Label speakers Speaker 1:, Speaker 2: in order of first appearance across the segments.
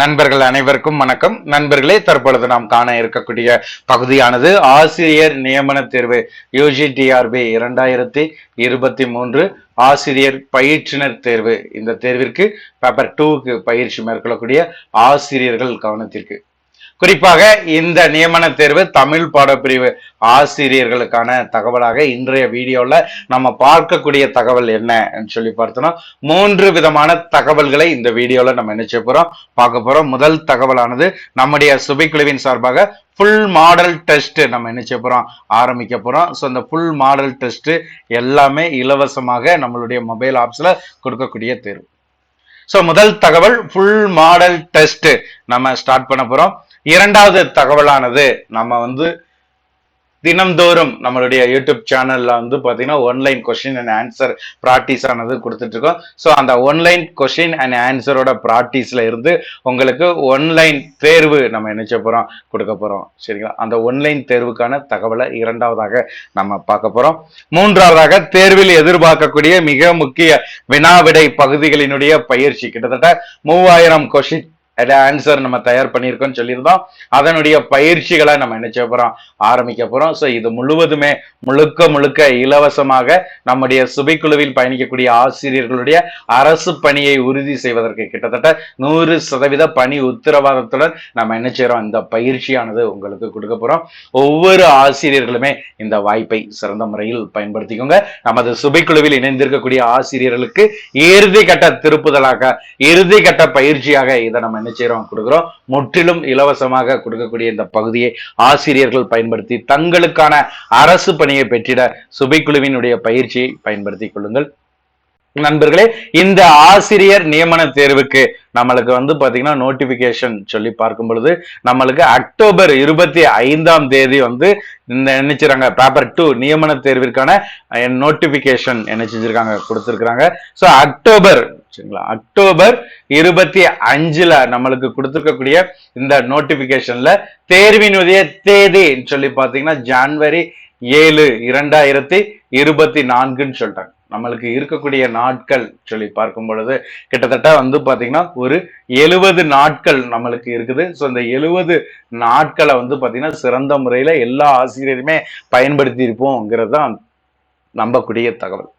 Speaker 1: நண்பர்கள் அனைவருக்கும் வணக்கம். நண்பர்களே தற்பொழுது நாம் காண இருக்கக்கூடிய பகுதியானது ஆசிரியர் நியமன தேர்வு யூஜிடிஆர்பி இரண்டாயிரத்தி இருபத்தி மூன்று ஆசிரியர் பயிற்றுனர் தேர்வு. இந்த தேர்விற்கு பேப்பர் டூக்கு பயிற்சி மேற்கொள்ளக்கூடிய ஆசிரியர்கள் கவனத்திற்கு குறிப்பாக இந்த நியமன தேர்வு தமிழ் பாடப்பிரிவு ஆசிரியர்களுக்கான தகவலாக இன்றைய வீடியோவில் நம்ம பார்க்கக்கூடிய தகவல் என்னன்னு சொல்லி பார்த்தோம்னா மூன்று விதமான தகவல்களை இந்த வீடியோவில் நம்ம என்ன செய்ய போகிறோம் பார்க்க போகிறோம் முதல் தகவலானது நம்முடைய சுபைக்குழுவின் சார்பாக ஃபுல் மாடல் டெஸ்ட் நம்ம என்ன செய்ய போகிறோம் ஆரம்பிக்க போகிறோம் ஸோ அந்த ஃபுல் மாடல் டெஸ்ட்டு எல்லாமே இலவசமாக நம்மளுடைய மொபைல் ஆப்ஸில் கொடுக்கக்கூடிய தேர்வு. ஸோ முதல் தகவல் ஃபுல் மாடல் டெஸ்ட் நம்ம ஸ்டார்ட் பண்ண போகிறோம் இரண்டாவது தகவலானது நம்ம வந்து தினம்தோறும் நம்மளுடைய யூடியூப் சேனல்ல வந்து பார்த்தீங்கன்னா online question and answer practice ஆனது கொடுத்துட்டு இருக்கோம் ஸோ அந்த ஒன்லைன் கொஸ்டின் அண்ட் ஆன்சரோட ப்ராக்டிஸ்ல இருந்து உங்களுக்கு ஒன்லைன் தேர்வு நம்ம நினைச்ச போறோம்? கொடுக்க போறோம். சரிங்களா? அந்த ஒன்லைன் தேர்வுக்கான தகவலை இரண்டாவதாக நம்ம பார்க்க போறோம். மூன்றாவதாக தேர்வில் எதிர்பார்க்கக்கூடிய மிக முக்கிய வினாவிடை பகுதிகளினுடைய பயிற்சி. கிட்டத்தட்ட மூவாயிரம் கொஸ்டின் ஆன்சர் நம்ம தயார் பண்ணியிருக்கோம்னு சொல்லியிருந்தோம். அதனுடைய பயிற்சிகளை நம்ம என்ன செய்ய போறோம்? ஆரம்பிக்க போறோம். ஸோ இது முழுவதுமே முழுக்க முழுக்க இலவசமாக நம்முடைய சுபைக்குழுவில் பயணிக்கக்கூடிய ஆசிரியர்களுடைய அரசு பணியை உறுதி செய்வதற்கு கிட்டத்தட்ட நூறு சதவீத பணி உத்தரவாதத்துடன் நம்ம என்ன செய்யறோம்? இந்த பயிற்சியானது உங்களுக்கு கொடுக்க போறோம். ஒவ்வொரு ஆசிரியர்களுமே இந்த வாய்ப்பை சிறந்த முறையில் பயன்படுத்திக்கோங்க. நமது சுபைக்குழுவில் இணைந்திருக்கக்கூடிய ஆசிரியர்களுக்கு இறுதி கட்ட திருப்புதலாக இறுதி கட்ட பயிற்சியாக இதை நம்ம என்ன கொடுக்குறோம். முற்றிலும் இலவசமாக கொடுக்கக்கூடிய இந்த பகுதியை ஆசிரியர்கள் பயன்படுத்தி தங்களுக்கான அரசு பணியை பெற்றிட சுபைக்குழுவினுடைய பயிற்சியை பயன்படுத்திக் கொள்ளுங்கள். நண்பர்களே இந்த ஆசிரியர் நியமன தேர்வுக்கு நம்மளுக்கு வந்து பாத்தீங்கன்னா நோட்டிபிகேஷன் சொல்லி பார்க்கும் பொழுது நம்மளுக்கு அக்டோபர் இருபத்தி ஐந்தாம் தேதி வந்து இந்த நினைச்சிருக்காங்க. பேப்பர் டூ நியமன தேர்விற்கான நோட்டிபிகேஷன் என்ன செஞ்சிருக்காங்க கொடுத்திருக்கிறாங்க. ஸோ அக்டோபர் சரிங்களா? அக்டோபர் இருபத்தி அஞ்சுல நம்மளுக்கு கொடுத்துருக்கக்கூடிய இந்த நோட்டிபிகேஷன்ல தேர்வினுடைய தேதி சொல்லி பாத்தீங்கன்னா ஜான்வரி ஏழு இரண்டாயிரத்தி இருபத்தி நான்குன்னு சொல்லிட்டாங்க. நம்மளுக்கு இருக்கக்கூடிய நாட்கள் சொல்லி பார்க்கும் பொழுது கிட்டத்தட்ட வந்து பார்த்தீங்கன்னா ஒரு எழுபது நாட்கள் நம்மளுக்கு இருக்குது. ஸோ இந்த எழுபது நாட்களை வந்து பார்த்தீங்கன்னா சிறந்த முறையில் எல்லா ஆசிரியருமே பயன்படுத்தி இருப்போங்கிறது தான் நம்பக்கூடிய தகவல்.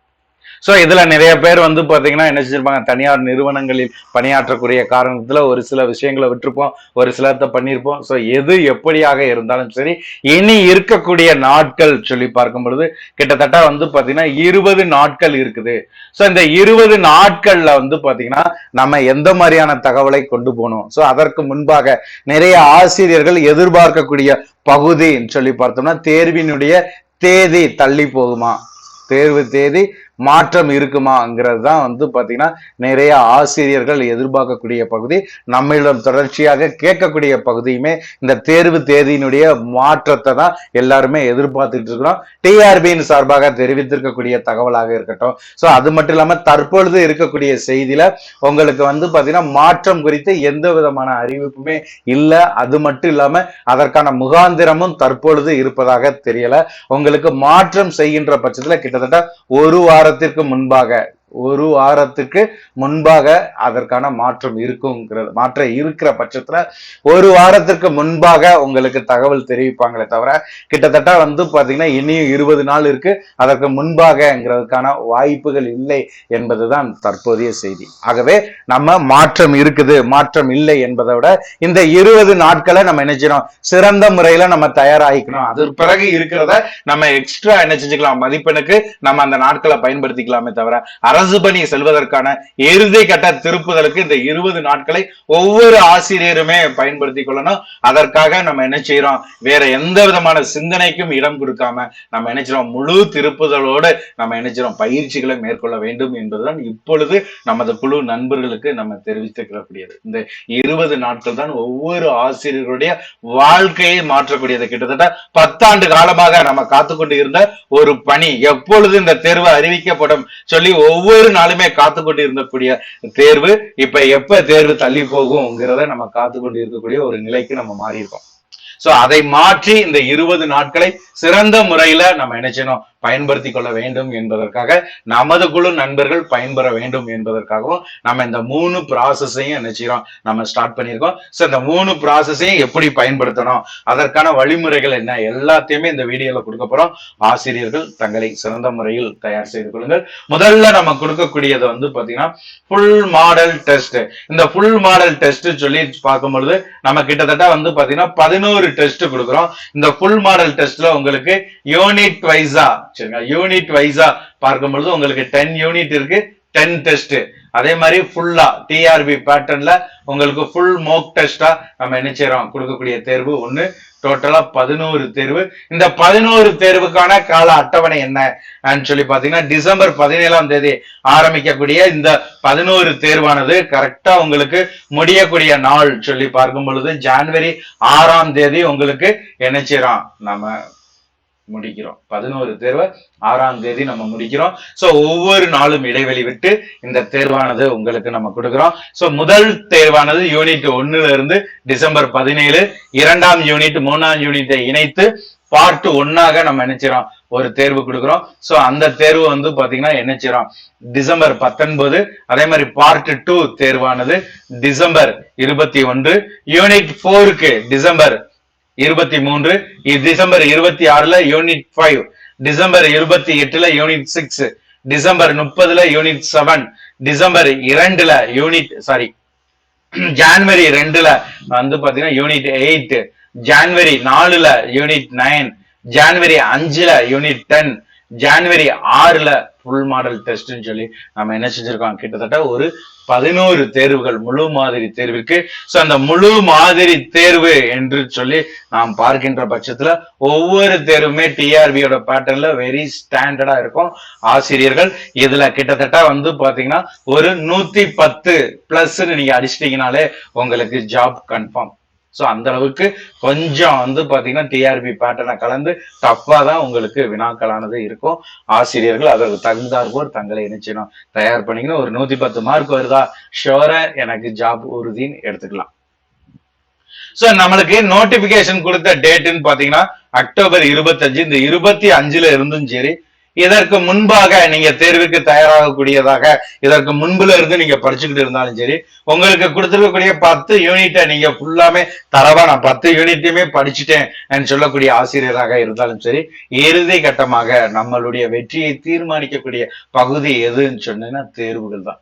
Speaker 1: ஸோ இதுல நிறைய பேர் வந்து பாத்தீங்கன்னா என்ன செஞ்சிருப்பாங்க? தனியார் நிறுவனங்களில் பணியாற்றக்கூடிய காரணத்துல ஒரு சில விஷயங்களை விட்டுருப்போம் ஒரு சிலர்த்த பண்ணியிருப்போம் ஸோ எது எப்படியாக இருந்தாலும் சரி இனி இருக்கக்கூடிய நாட்கள் சொல்லி பார்க்கும் பொழுது கிட்டத்தட்ட வந்து பாத்தீங்கன்னா இருபது நாட்கள் இருக்குது. ஸோ இந்த இருபது நாட்கள்ல வந்து பாத்தீங்கன்னா நம்ம எந்த மாதிரியான தகவலை கொண்டு போகணும்? ஸோ அதற்கு முன்பாக நிறைய ஆசிரியர்கள் எதிர்பார்க்கக்கூடிய பகுதின்னு சொல்லி பார்த்தோம்னா தேர்வினுடைய தேதி தள்ளி போகுமா? தேர்வு தேதி மாற்றம் இருக்குமாங்கிறது தான் வந்து பார்த்தீங்கன்னா நிறைய ஆசிரியர்கள் எதிர்பார்க்கக்கூடிய பகுதி. நம்மளிடம் தொடர்ச்சியாக கேட்கக்கூடிய பகுதியுமே இந்த தேர்வு தேதியினுடைய மாற்றத்தை தான் எல்லாருமே எதிர்பார்த்துட்டு இருக்கிறோம். டிஆர்பியின் சார்பாக தெரிவித்திருக்கக்கூடிய தகவலாக இருக்கட்டும். ஸோ அது மட்டும் இல்லாமல் தற்பொழுது இருக்கக்கூடிய செய்தியில உங்களுக்கு வந்து பார்த்தீங்கன்னா மாற்றம் குறித்து எந்த விதமான அறிவிப்புமே இல்லை. அது மட்டும் இல்லாமல் அதற்கான முகாந்திரமும் தற்பொழுது இருப்பதாக தெரியல. உங்களுக்கு மாற்றம் செய்கின்ற பட்சத்துல கிட்டத்தட்ட ஒரு வாரத்திற்கு முன்பாக ஒரு வாரத்துக்கு முன்பாக அதற்கான மாற்றம் இருக்குங்கிறது மாற்றம் இருக்கிற பட்சத்துல ஒரு வாரத்திற்கு முன்பாக உங்களுக்கு தகவல் தெரிவிப்பாங்களே தவிர கிட்டத்தட்ட வந்து பாத்தீங்கன்னா இனியும் இருபது நாள் இருக்கு. அதற்கு முன்பாகங்கிறதுக்கான வாய்ப்புகள் இல்லை என்பதுதான் தற்போதைய செய்தி. ஆகவே நம்ம மாற்றம் இருக்குது மாற்றம் இல்லை என்பதை விட இந்த இருபது நாட்களை நம்ம நினைச்சிடும் சிறந்த முறையில நம்ம தயாராகிக்கணும். அதற்கு பிறகு இருக்கிறத நம்ம எக்ஸ்ட்ரா என்ன செஞ்சுக்கலாம்? மதிப்பெண்ணுக்கு நம்ம அந்த நாட்களை பயன்படுத்திக்கலாமே தவிர அரசு பணி செல்வதற்கான இறுதி கட்ட திருப்புதலுக்கு இந்த இருபது நாட்களை ஒவ்வொரு ஆசிரியருமே பயன்படுத்தி கொள்ளணும். அதற்காக நம்ம என்ன செய்யறோம் வேற எந்த விதமான சிந்தனைக்கும் இடம் கொடுக்காம நம்ம என்ன முழு திருப்புதலோடு நம்ம நினைச்சிடும் பயிற்சிகளை மேற்கொள்ள வேண்டும் என்பதுதான் இப்பொழுது நமது குழு நண்பர்களுக்கு நம்ம தெரிவித்துக்கிறக்கூடியது இந்த இருபது நாட்கள் தான் ஒவ்வொரு ஆசிரியருடைய வாழ்க்கையை மாற்றக்கூடியது. கிட்டத்தட்ட பத்தாண்டு காலமாக நம்ம காத்துக்கொண்டு இருந்த ஒரு பணி. எப்பொழுது இந்த தேர்வு அறிவிக்கப்படும்? சொல்லி ஒவ்வொரு ஒவ்வொரு நாளுமே காத்து கொண்டு இருந்தக்கூடிய தேர்வு. இப்ப எப்ப தேர்வு தள்ளி போகும்ங்கிறத நம்ம காத்து கொண்டு இருக்கக்கூடிய ஒரு நிலைக்கு நம்ம மாறி இருக்கோம் சோ அதை மாற்றி இந்த இருபது நாட்களை சிறந்த முறையில நம்ம நினைச்சணும் பயன்படுத்தி கொள்ள வேண்டும் என்பதற்காக நமது குழு நண்பர்கள் பயன்பெற வேண்டும் என்பதற்காகவும் நம்ம இந்த மூணு ப்ராசஸையும் என்ன செய்யறோம் நம்ம ஸ்டார்ட் பண்ணியிருக்கோம். ஸோ இந்த மூணு ப்ராசஸையும் எப்படி பயன்படுத்தணும்? அதற்கான வழிமுறைகள் என்ன? எல்லாத்தையுமே இந்த வீடியோல கொடுக்க போறோம். ஆசிரியர்கள் தங்களை சிறந்த முறையில் தயார் செய்து கொள்ளுங்கள். முதல்ல நம்ம கொடுக்கக்கூடியது வந்து பாத்தீங்கன்னா ஃபுல் மாடல் டெஸ்ட் இந்த ஃபுல் மாடல் டெஸ்ட் சொல்லி பார்க்கும் பொழுது நம்ம கிட்டத்தட்ட வந்து பாத்தீங்கன்னா பதினோரு டெஸ்ட் கொடுக்குறோம். இந்த ஃபுல் மாடல் டெஸ்ட்ல உங்களுக்கு யூனிட் வைஸா சரிங்களா யூனிட் வைஸா பார்க்கும் பொழுது உங்களுக்கு டென் யூனிட் இருக்கு டென் டெஸ்ட் அதே மாதிரி ஃபுல்லா டிஆர்பி பேட்டர்ன்ல உங்களுக்கு ஃபுல் மோக் டெஸ்டா நம்ம என்ன செய்யறோம் கொடுக்கக்கூடிய தேர்வு ஒண்ணு டோட்டலா பதினோரு தேர்வு. இந்த பதினோரு தேர்வுக்கான கால அட்டவணை என்ன? சொல்லி பாத்தீங்கன்னா டிசம்பர் பதினேழாம் தேதி ஆரம்பிக்கக்கூடிய இந்த பதினோரு தேர்வானது கரெக்டா உங்களுக்கு முடியக்கூடிய நாள். சொல்லி பார்க்கும் பொழுது ஜான்வரி ஆறாம் தேதி உங்களுக்கு என்ன செய்யறோம் நம்ம முடிக்கிறோம். பதினோரு தேர்வை ஆறாம் தேதி நம்ம முடிக்கிறோம். சோ ஒவ்வொரு நாளும் இடைவெளி விட்டு இந்த தேர்வானது உங்களுக்கு நம்ம கொடுக்குறோம். சோ முதல் தேர்வானது யூனிட் ஒன்னுல இருந்து டிசம்பர் பதினேழு இரண்டாம் யூனிட் மூணாம் யூனிட்டை இணைத்து பார்ட் ஒன்னாக நம்ம நினைச்சிரோம் ஒரு தேர்வு கொடுக்குறோம். சோ அந்த தேர்வு வந்து பாத்தீங்கன்னா என்னச்சிரோம் டிசம்பர் பத்தொன்பது அதே மாதிரி பார்ட் டூ தேர்வானது டிசம்பர் இருபத்தி ஒன்று யூனிட் போருக்கு டிசம்பர் இருபத்தி மூன்று டிசம்பர் இருபத்தி ஆறுல யூனிட் ஃபைவ் டிசம்பர் இருபத்தி எட்டுல யூனிட் சிக்ஸ் டிசம்பர் முப்பதுல யூனிட் செவன் டிசம்பர் இரண்டுல யூனிட் சாரி ஜான்வரி ரெண்டுல வந்து பாத்தீங்கன்னா யூனிட் எயிட் ஜான்வரி நாலுல யூனிட் நைன் ஜான்வரி அஞ்சுல யூனிட் டென் ஜான்வரி ஆறுல ஃபுல் மாடல் டெஸ்ட்னு சொல்லி நம்ம என்ன செஞ்சிருக்கோம்? கிட்டத்தட்ட ஒரு பதினோரு தேர்வுகள் முழு மாதிரி தேர்விற்கு. சோ அந்த முழு மாதிரி தேர்வு என்று சொல்லி நாம் பார்க்கின்ற பட்சத்துல ஒவ்வொரு தேர்வுமே டிஆர்பியோட பேட்டர்ன்ல வெரி ஸ்டாண்டர்டா இருக்கும். ஆசிரியர்கள் இதுல கிட்டத்தட்ட வந்து பாத்தீங்கன்னா ஒரு நூத்தி பத்து பிளஸ் நீங்க அடிச்சிட்டீங்கனாலே உங்களுக்கு ஜாப் கன்ஃபார்ம் ஸோ அந்த அளவுக்கு கொஞ்சம் வந்து பாத்தீங்கன்னா டிஆர்பி பேட்டர்னை கலந்து டஃப்பாக தான் உங்களுக்கு வினாக்களானது இருக்கும். ஆசிரியர்கள் அதற்கு தகுந்தாற்போர் தங்களை இணைச்சிடும் தயார் பண்ணிக்கணும். ஒரு நூத்தி பத்து மார்க் வருதா? ஷோரா எனக்கு ஜாப் உறுதின்னு எடுத்துக்கலாம். சோ நம்மளுக்கு நோட்டிபிகேஷன் கொடுத்த டேட்டுன்னு பாத்தீங்கன்னா அக்டோபர் இருபத்தஞ்சு. இந்த இருபத்தி அஞ்சுல இருந்தும் சரி இதற்கு முன்பாக நீங்க தேர்வுக்கு தயாராகக்கூடியதாக இதற்கு முன்புல இருந்து நீங்க படிச்சுக்கிட்டு இருந்தாலும் சரி உங்களுக்கு கொடுத்துருக்கக்கூடிய பத்து யூனிட்டை நீங்க ஃபுல்லாமே தரவா நான் பத்து யூனிட்டையுமே படிச்சுட்டேன் சொல்லக்கூடிய ஆசிரியராக இருந்தாலும் சரி இறுதி கட்டமாக நம்மளுடைய வெற்றியை தீர்மானிக்கக்கூடிய பகுதி எதுன்னு சொன்னீங்கன்னா தேர்வுகள் தான்.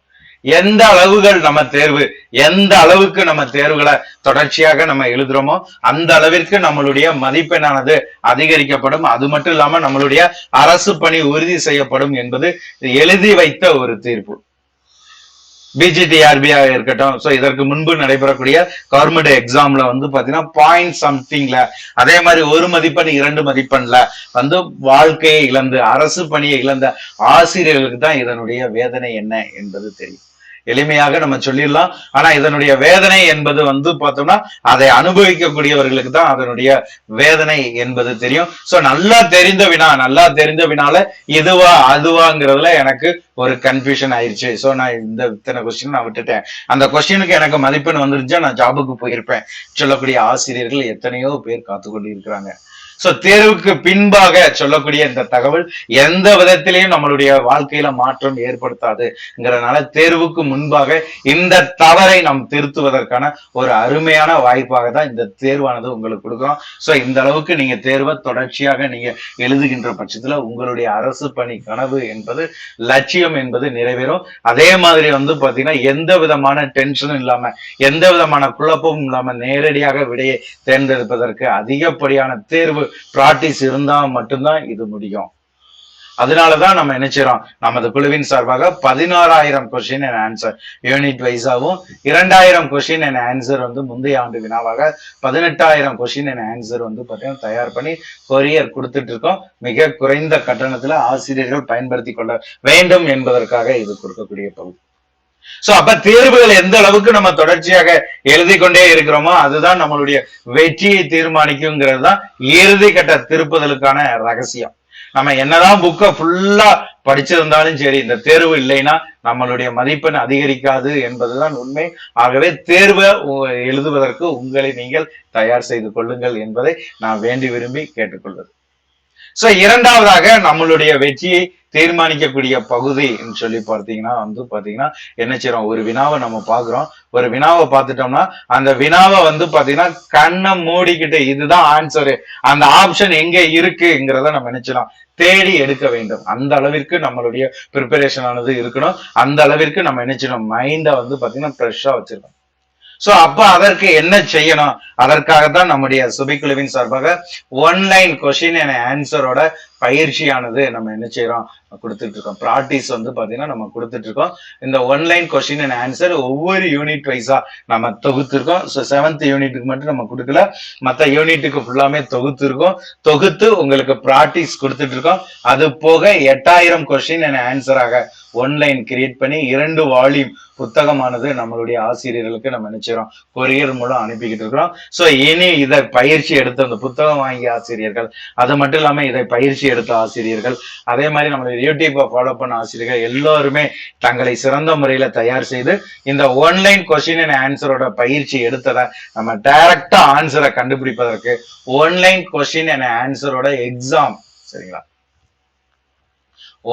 Speaker 1: எந்த அளவுகள் நம்ம தேர்வு எந்த அளவுக்கு நம்ம தேர்வுகளை தொடர்ச்சியாக நம்ம எழுதுறோமோ அந்த அளவிற்கு நம்மளுடைய மதிப்பெண்ணானது அதிகரிக்கப்படும். அது மட்டும் இல்லாம நம்மளுடைய அரசு பணி உறுதி செய்யப்படும் என்பது எழுதி வைத்த ஒரு தீர்ப்பு. பிஜிடிஆர்பியா இருக்கட்டும். ஸோ இதற்கு முன்பு நடைபெறக்கூடிய கவர்மெண்ட் எக்ஸாம்ல வந்து பாத்தீங்கன்னா பாயிண்ட் சம்திங்ல அதே மாதிரி ஒரு மதிப்பெண் இரண்டு மதிப்பெண்ல வந்து வாழ்க்கையை இழந்து அரசு பணியை இழந்த ஆசிரியர்களுக்கு தான் இதனுடைய வேதனை என்ன என்பது தெரியும். எளிமையாக நம்ம சொல்லிடலாம். ஆனா இதனுடைய வேதனை என்பது வந்து பார்த்தோம்னா அதை அனுபவிக்கக்கூடியவர்களுக்கு தான் அதனுடைய வேதனை என்பது தெரியும். சோ நல்லா தெரிந்த வினா நல்லா தெரிந்த வினால இதுவா அதுவாங்கிறதுல எனக்கு ஒரு கன்ஃபியூஷன் ஆயிடுச்சு சோ நான் இந்த இத்தனை கொஸ்டின் நான் விட்டுட்டேன். அந்த கொஸ்டினுக்கு எனக்கு மதிப்பெண் வந்துருச்சா நான் ஜாபுக்கு போயிருப்பேன். சொல்லக்கூடிய ஆசிரியர்கள் எத்தனையோ பேர் காத்து கொண்டு இருக்கிறாங்க சோ தேர்வுக்கு பின்பாக சொல்லக்கூடிய இந்த தகவல் எந்த விதத்திலையும் நம்மளுடைய வாழ்க்கையில மாற்றம் ஏற்படுத்தாதுங்கிறதுனால தேர்வுக்கு முன்பாக இந்த தவறை நாம் திருத்துவதற்கான ஒரு அருமையான வாய்ப்பாக தான் இந்த தேர்வானது உங்களுக்கு கொடுக்கும் சோ இந்த அளவுக்கு நீங்க தேர்வை தொடர்ச்சியாக நீங்க எழுதுகின்ற பட்சத்துல உங்களுடைய அரசு பணி கனவு என்பது லட்சியம் என்பது நிறைவேறும். அதே மாதிரி வந்து பாத்தீங்கன்னா எந்த விதமான டென்ஷனும் இல்லாம எந்த விதமான குழப்பமும் இல்லாம நேரடியாக விடையை தேர்ந்தெடுப்பதற்கு அதிகப்படியான தேர்வு ப்ராக்டிஸ் இருந்தால் மட்டும்தான் இது முடியும். அதனாலதான் நம்ம நினைச்சிடோம் நமது குழுவின் சார்பாக பதினாறாயிரம் கொஸ்டின் என் ஆன்சர் யூனிட் வைஸாகவும் இரண்டாயிரம் கொஸ்டின் என் ஆன்சர் வந்து முந்தைய ஆண்டு வினாவாக பதினெட்டாயிரம் கொஸ்டின் என் ஆன்சர் வந்து பார்த்தீங்கன்னா தயார் பண்ணி கொரியர் கொடுத்துட்டு இருக்கோம். மிக குறைந்த கட்டணத்துல ஆசிரியர்கள் பயன்படுத்தி கொள்ள வேண்டும் என்பதற்காக இது கொடுக்கக்கூடிய பகுதி சோ அப்ப தேர்வுகள் எந்த அளவுக்கு நம்ம தொடர்ச்சியாக எழுதி கொண்டே இருக்கிறோமோ அதுதான் நம்மளுடைய வெற்றியை தீர்மானிக்குங்கிறது தான் இறுதி கட்ட திருப்புதலுக்கான ரகசியம். நம்ம என்னதான் புக்கை ஃபுல்லா படிச்சிருந்தாலும் சரி இந்த தேர்வு இல்லைன்னா நம்மளுடைய மதிப்பெண் அதிகரிக்காது என்பதுதான் உண்மை. ஆகவே தேர்வை எழுதுவதற்கு உங்களை நீங்கள் தயார் செய்து கொள்ளுங்கள் என்பதை நான் வேண்டி விரும்பி கேட்டுக்கொள்வது. சோ இரண்டாவதாக நம்மளுடைய வெற்றியை தீர்மானிக்கக்கூடிய பகுதி சொல்லி பார்த்தீங்கன்னா வந்து பாத்தீங்கன்னா என்ன செய்யறோம் ஒரு வினாவை நம்ம பாக்குறோம் ஒரு வினாவை பார்த்துட்டோம்னா அந்த வினாவை வந்து பாத்தீங்கன்னா கண்ணை மூடிக்கிட்டு இதுதான் ஆன்சரு அந்த ஆப்ஷன் எங்க இருக்குங்கிறத நம்ம நினைச்சலாம் தேடி எடுக்க வேண்டும். அந்த அளவிற்கு நம்மளுடைய ப்ரிப்பரேஷன் ஆனது இருக்கணும். அந்த அளவிற்கு நம்ம நினைச்சிடணும் மைண்டை வந்து பாத்தீங்கன்னா ஃப்ரெஷ்ஷா வச்சிருக்கணும். சோ அப்ப அதற்கு என்ன செய்யணும்? அதற்காகத்தான் நம்முடைய சுபிக்குழுவின் சார்பாக ஒன்லைன் கொஸ்டின் என ஆன்சரோட பயிற்சியானது நம்ம என்ன செய்யறோம் கொடுத்துட்டு இருக்கோம். ப்ராக்டிஸ் வந்து பாத்தீங்கன்னா நம்ம கொடுத்துட்டு இருக்கோம். இந்த one line question and answer ஒவ்வொரு யூனிட் வைஸா நம்ம தொகுத்துருக்கோம். ஸோ செவன்த் யூனிட்டுக்கு மட்டும் நம்ம கொடுக்கல. மற்ற யூனிட்டுக்கு ஃபுல்லாமே தொகுத்து இருக்கோம் தொகுத்து உங்களுக்கு ப்ராக்டிஸ் கொடுத்துட்டு இருக்கோம். அது போக எட்டாயிரம் கொஸ்டின் அண்ட் ஆன்சராக ஒன்லைன் கிரியேட் பண்ணி இரண்டு வால்யூம் புத்தகமானது நம்மளுடைய ஆசிரியர்களுக்கு நம்ம நினைச்சிடறோம் கொரியர் மூலம் அனுப்பிக்கிட்டு இருக்கிறோம். ஸோ இனி இதை பயிற்சி எடுத்த அந்த புத்தகம் வாங்கிய ஆசிரியர்கள் அது மட்டும் இல்லாம இதை பயிற்சி எடுத்த ஆசிரியர்கள். அதே மாதிரி நம்மளுடைய யூடியூப்பை ஃபாலோ பண்ண ஆசிரியர்கள் எல்லோருமே தங்களை சிறந்த முறையில் தயார் செய்து இந்த ஒன்லைன் கொஸ்டின் அண்ட் ஆன்சரோட பயிற்சி எடுத்ததை நம்ம டைரக்டா ஆன்சரை கண்டுபிடிப்பதற்கு ஒன்லைன் கொஸ்டின் அண்ட் ஆன்சரோட எக்ஸாம் சரிங்களா?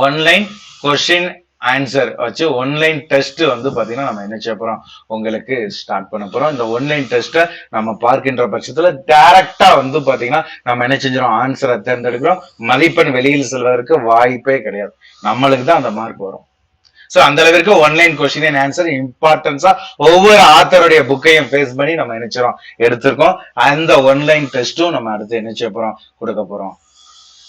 Speaker 1: ஒன்லைன் கொஸ்டின் ஆன்சர் வச்சு ஒன்லைன் டெஸ்ட் வந்து பாத்தீங்கன்னா நம்ம என்ன செய்ய போறோம்? உங்களுக்கு ஸ்டார்ட் பண்ண போறோம். இந்த ஒன்லைன் டெஸ்ட்டை நம்ம பார்க்கின்ற பட்சத்துல டைரக்டா வந்து பாத்தீங்கன்னா நம்ம என்ன செஞ்சிடும் ஆன்சரை தேர்ந்தெடுக்கிறோம். மதிப்பெண் வெளியில் செல்வதற்கு வாய்ப்பே கிடையாது. நம்மளுக்கு தான் அந்த மார்க் வரும். சோ அந்த அளவிற்கு one line question and answer இம்பார்ட்டன்ஸா ஒவ்வொரு ஆத்தருடைய புக்கையும் ஃபேஸ் பண்ணி நம்ம நினைச்சிரோம் எடுத்திருக்கோம். அந்த ஒன்லைன் டெஸ்ட்டும் நம்ம அடுத்து என்ன செய்ய போறோம்? கொடுக்க போறோம்.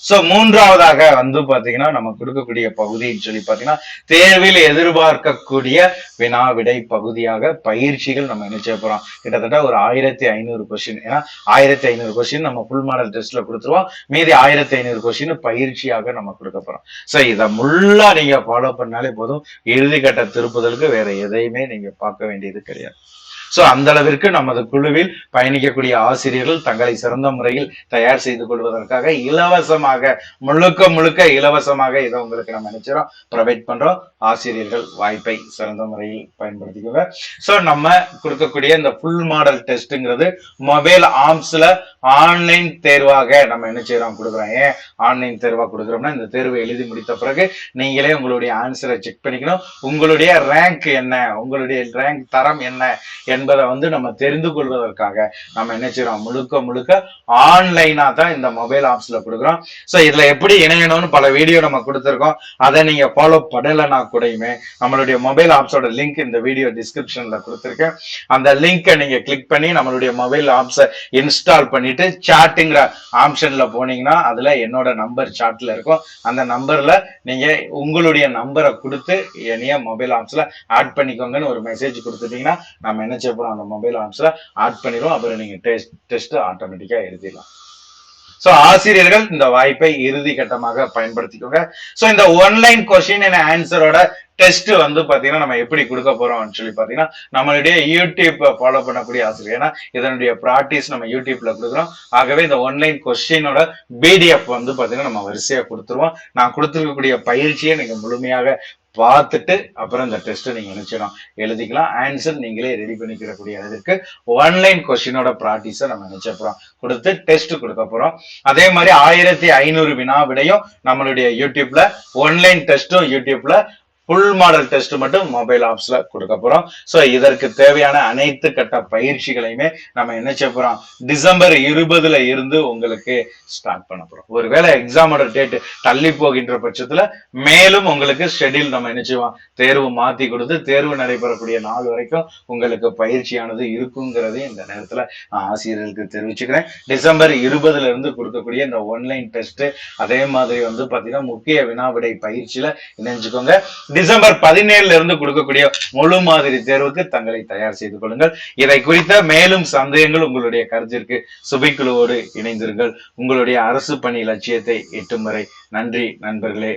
Speaker 1: சோ மூன்றாவதாக வந்து பாத்தீங்கன்னா நம்ம கொடுக்கக்கூடிய பகுதின்னு சொல்லி பாத்தீங்கன்னா தேர்வில் எதிர்பார்க்கக்கூடிய வினா விடை பகுதியாக பயிற்சிகள் நம்ம என்ன செய்ய போறோம்? கிட்டத்தட்ட ஒரு ஆயிரத்தி ஐநூறு கொஸ்டின் ஏன்னா ஆயிரத்தி ஐநூறு கொஸ்டின் நம்ம ஃபுல் மாடல் டெஸ்ட்ல கொடுத்துருவோம். மீதி ஆயிரத்தி ஐநூறு கொஸ்டின் பயிற்சியாக நம்ம கொடுக்க போறோம். சோ இதை முல்லா நீங்க ஃபாலோ பண்ணாலே போதும். இறுதி கட்ட திருப்புதலுக்கு வேற எதையுமே நீங்க பார்க்க வேண்டியது கிடையாது. சோ அந்த அளவிற்கு நமது குழுவில் பயணிக்கக்கூடிய ஆசிரியர்கள் தங்களை சிறந்த முறையில் தயார் செய்து கொள்வதற்காக இலவசமாக முழுக்க முழுக்க இலவசமாக இதை உங்களுக்கு நம்ம நினைச்சிடோம் ப்ரொவைட் பண்றோம். ஆசிரியர்கள் வாய்ப்பை சிறந்த முறையில் பயன்படுத்திக்கோங்க. சோ நம்ம கொடுக்கக்கூடிய இந்த ஃபுல் மாடல் டெஸ்ட்ங்கிறது மொபைல் ஆர்ம்ஸ்ல ஆன்லைன் தேர்வாக நம்ம என்ன செய்யறோம் கொடுக்குறோம். ஏன் ஆன்லைன் தேர்வா கொடுக்குறோம்னா இந்த தேர்வை எழுதி முடித்த பிறகு நீங்களே உங்களுடைய ஆன்சரை செக் பண்ணிக்கணும். உங்களுடைய ரேங்க் என்ன? உங்களுடைய ரேங்க் தரம் என்ன என்பதை வந்து நம்ம தெரிந்து கொள்வதற்காக நம்ம என்ன செய்யறோம் முழுக்க முழுக்க ஆன்லைனா தான் இந்த மொபைல் ஆப்ஸ்ல கொடுக்குறோம். ஸோ இதுல எப்படி இணையணும்னு பல வீடியோ நம்ம கொடுத்துருக்கோம். அதை நீங்க ஃபாலோ பண்ணலைன்னா கூடயுமே நம்மளுடைய மொபைல் ஆப்ஸோட லிங்க் இந்த வீடியோ டிஸ்கிரிப்ஷன்ல கொடுத்துருக்கேன். அந்த லிங்கை நீங்க கிளிக் பண்ணி நம்மளுடைய மொபைல் ஆப்ஸை இன்ஸ்டால் பண்ணிட்டு சாட்டுங்கிற ஆப்ஷன்ல போனீங்கன்னா அதுல என்னோட நம்பர் சாட்ல இருக்கும். அந்த நம்பர்ல நீங்க உங்களுடைய நம்பரை கொடுத்து என்னைய மொபைல் ஆப்ஸ்ல ஆட் பண்ணிக்கோங்கன்னு ஒரு மெசேஜ் கொடுத்துட்டீங்கன்னா நம்ம என்ன செய்ய அந்த மொபைல் ஆப்ஸ்ல ஆட் பண்ணிடுவோம். அப்புறம் நீங்கள் டெஸ்ட் டெஸ்ட்டு ஆட்டோமேட்டிக்காக எழுதிடலாம். ஸோ ஆசிரியர்கள் இந்த வாய்ப்பை இறுதி கட்டமாக பயன்படுத்திக்கோங்க. ஸோ இந்த ஒன்லைன் கொஸ்டின் என் ஆன்சரோட டெஸ்ட் வந்து பாத்தீங்கன்னா நம்ம எப்படி கொடுக்க போறோம்னு சொல்லி பாத்தீங்கன்னா நம்மளுடைய யூடியூப் ஃபாலோ பண்ணக்கூடிய ஆசிரியர். ஏன்னா இதனுடைய ப்ராக்டிஸ் நம்ம யூடியூப்ல கொடுக்குறோம். ஆகவே இந்த ஒன்லைன் கொஸ்டினோட பிடிஎஃப் வந்து பாத்தீங்கன்னா நம்ம வரிசையா கொடுத்துருவோம். நான் கொடுத்துருக்கக்கூடிய பயிற்சியை நீங்க முழுமையாக பார்த்துட்டு அப்புறம் இந்த டெஸ்ட்டை நீங்க நினைச்சிடலாம் எழுதிக்கலாம். ஆன்சர் நீங்களே ரெடி பண்ணிக்கிறக்கூடிய அளவிற்கு ஒன்லைன் கொஸ்டினோட ப்ராக்டிஸை நம்ம நினைச்ச போகிறோம் கொடுத்து டெஸ்ட் கொடுக்க போறோம். அதே மாதிரி ஆயிரத்தி ஐநூறு வினா விடையும் நம்மளுடைய யூடியூப்ல ஒன்லைன் டெஸ்ட்டும் யூடியூப்ல ஃபுல் மாடல் டெஸ்ட் மட்டும் மொபைல் ஆப்ஸ்ல கொடுக்க போறோம். சோ இதற்கு தேவையான அனைத்து கட்ட பயிற்சிகளையுமே நம்ம என்ன செய்ய போறோம்? டிசம்பர் இருபதுல இருந்து உங்களுக்கு ஸ்டார்ட் பண்ண போறோம். ஒருவேளை எக்ஸாமோட டேட் தள்ளி போகின்ற பட்சத்துல மேலும் உங்களுக்கு ஷெட்யூல் நம்ம என்ன செய்வோம்? தேர்வு மாத்தி கொடுத்து தேர்வு நடைபெறக்கூடிய நாள் வரைக்கும் உங்களுக்கு பயிற்சியானது இருக்குங்கிறதையும் இந்த நேரத்துல நான் ஆசிரியர்களுக்கு தெரிவிச்சுக்கிறேன். டிசம்பர் இருபதுல இருந்து கொடுக்கக்கூடிய இந்த ஒன்லைன் டெஸ்ட் அதே மாதிரி வந்து பாத்தீங்கன்னா முக்கிய வினாவிடை பயிற்சியில இணைஞ்சுக்கோங்க. டிசம்பர் பதினேழுல இருந்து கொடுக்கக்கூடிய முழு மாதிரி தேர்வுக்கு தங்களை தயார் செய்து கொள்ளுங்கள். இதை குறித்த மேலும் சந்தேகங்கள் உங்களுடைய கருத்திற்கு சுபைக்குழுவோடு இணைந்திருங்கள். உங்களுடைய அரசு பணி லட்சியத்தை எட்டும் வரை நன்றி நண்பர்களே.